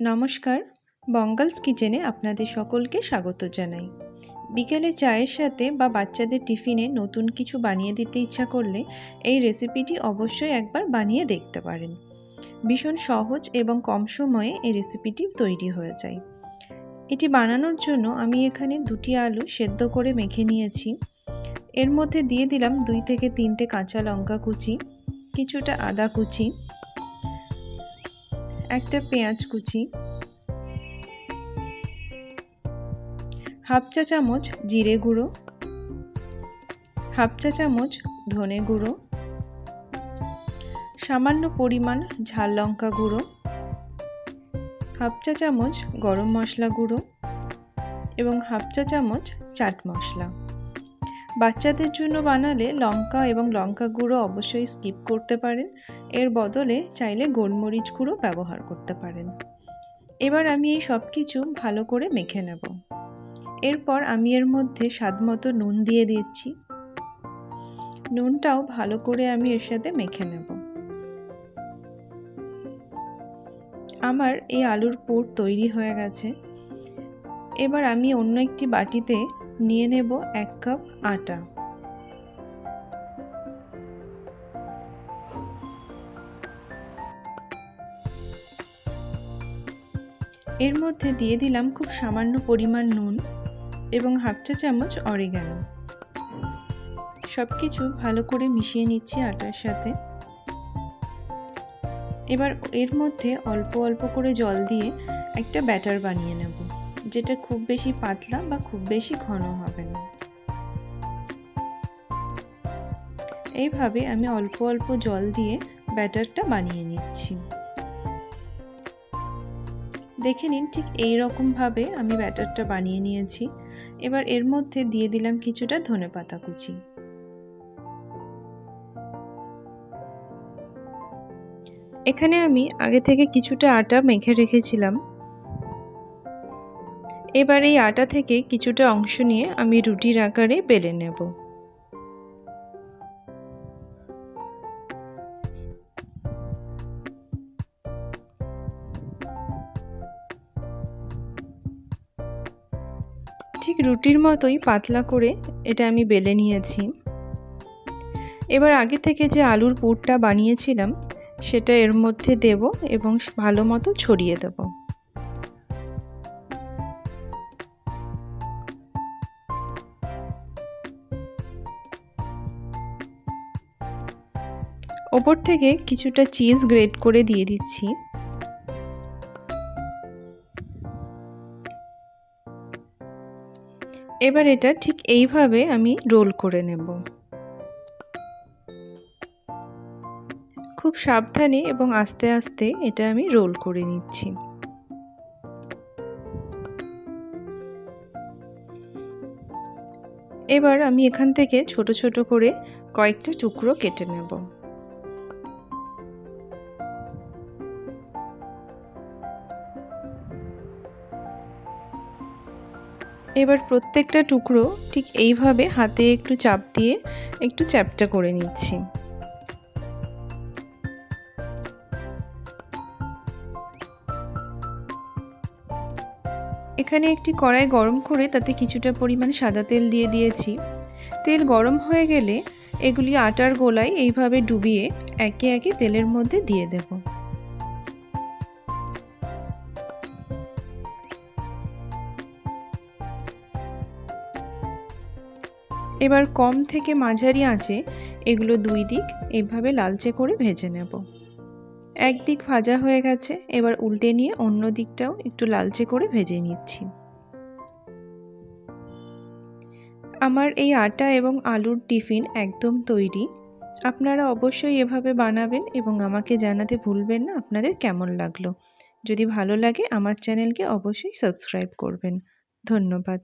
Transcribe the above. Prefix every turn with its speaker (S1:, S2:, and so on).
S1: নমস্কার, বঙ্গালস কিচেনে আপনাদের সকলকে স্বাগত জানাই। বিকেলে চায়ের সাথে বা বাচ্চাদের টিফিনে নতুন কিছু বানিয়ে দিতে ইচ্ছা করলে এই রেসিপিটি অবশ্যই একবার বানিয়ে দেখতে পারেন। ভীষণ সহজ এবং কম সময়ে এই রেসিপিটি তৈরি হয়ে যায়। এটি বানানোর জন্য আমি এখানে দুটি আলু সেদ্ধ করে মেখে নিয়েছি। এর মধ্যে দিয়ে দিলাম দুই থেকে তিনটে কাঁচা লঙ্কা কুচি, কিছুটা আদা কুচি একটা পেঁয়াজ কুচি, হাফ চা চামচ জিরে গুঁড়ো, হাফ চা চামচ ধনে গুঁড়ো, সামান্য পরিমাণ ঝাল লঙ্কা গুঁড়ো, হাফ চা চামচ গরম মশলা গুঁড়ো এবং হাফ চা চামচ চাট মশলা। বাচ্চাদের জন্য বানালে লঙ্কা এবং লঙ্কা গুঁড়ো অবশ্যই স্কিপ করতে পারেন। এর বদলে চাইলে গোলমরিচ গুঁড়ো ব্যবহার করতে পারেন। এবার আমি এই সব কিছু ভালো করে মেখে নেব। এরপর আমি এর মধ্যে স্বাদমতো নুন দিয়ে দিচ্ছি। নুনটাও ভালো করে আমি এর সাথে মেখে নেব। আমার এই আলুর পুর তৈরি হয়ে গেছে। এবার আমি অন্য একটি বাটিতে নিয়ে নেব এক কাপ আটা। এর মধ্যে দিয়ে দিলাম খুব সামান্য পরিমাণ নুন এবং হাফ চা চামচ অরিগানো। সব কিছু ভালো করে মিশিয়ে নিচ্ছি আটার সাথে। এবার এর মধ্যে অল্প অল্প করে জল দিয়ে একটা ব্যাটার বানিয়ে নেব, যেটা খুব বেশি পাতলা বা খুব বেশি ঘন হবে না। এইভাবে আমি অল্প অল্প জল দিয়ে ব্যাটারটা বানিয়ে নিচ্ছি। দেখে নিন ঠিক এই রকমভাবে আমি ব্যাটারটা বানিয়ে নিয়েছি। এবার এর মধ্যে দিয়ে দিলাম কিছুটা ধনে পাতা কুচি। এখানে আমি আগে থেকে কিছুটা আটা মেখে রেখেছিলাম। এবার এই আটা থেকে কিছুটা অংশ নিয়ে আমি রুটির আকারে বেলে নেব। ঠিক রুটির মতোই পাতলা করে এটা আমি বেলে নিয়েছি। এবার আগে থেকে যে আলুর পুরটা বানিয়েছিলাম, সেটা এর মধ্যে দেব এবং ভালো মতো ছড়িয়ে দেব। ওপর থেকে কিছুটা চিজ গ্রেট করে দিয়ে দিচ্ছি। এবার এটা ঠিক এইভাবে আমি রোল করে নেব। খুব সাবধানে এবং আস্তে আস্তে এটা আমি রোল করে নিচ্ছি। এবার আমি এখান থেকে ছোট ছোট করে কয়েকটা টুকরো কেটে নেব। এবার প্রত্যেকটা টুকরো ঠিক এইভাবে হাতে একটু চাপ দিয়ে একটু চ্যাপটা করে নিচ্ছি। এখানে একটি কড়াই গরম করে তাতে কিছুটা পরিমাণ সাদা তেল দিয়ে দিয়েছি। তেল গরম হয়ে গেলে এগুলি আটার গোলায় এইভাবে ডুবিয়ে একে একে তেলের মধ্যে দিয়ে দেবো। এবার কম থেকে মাঝারি আঁচে এগুলো দুই দিক এভাবে লালচে করে ভেজে নেব। একদিক ভাজা হয়ে গেছে, এবার উল্টে নিয়ে অন্য দিকটাও একটু লালচে করে ভেজে নিচ্ছি। আমার এই আটা এবং আলুর টিফিন একদম তৈরি। আপনারা অবশ্যই এভাবে বানাবেন এবং আমাকে জানাতে ভুলবেন না আপনাদের কেমন লাগল। যদি ভালো লাগে, আমার চ্যানেলকে অবশ্যই সাবস্ক্রাইব করবেন। ধন্যবাদ।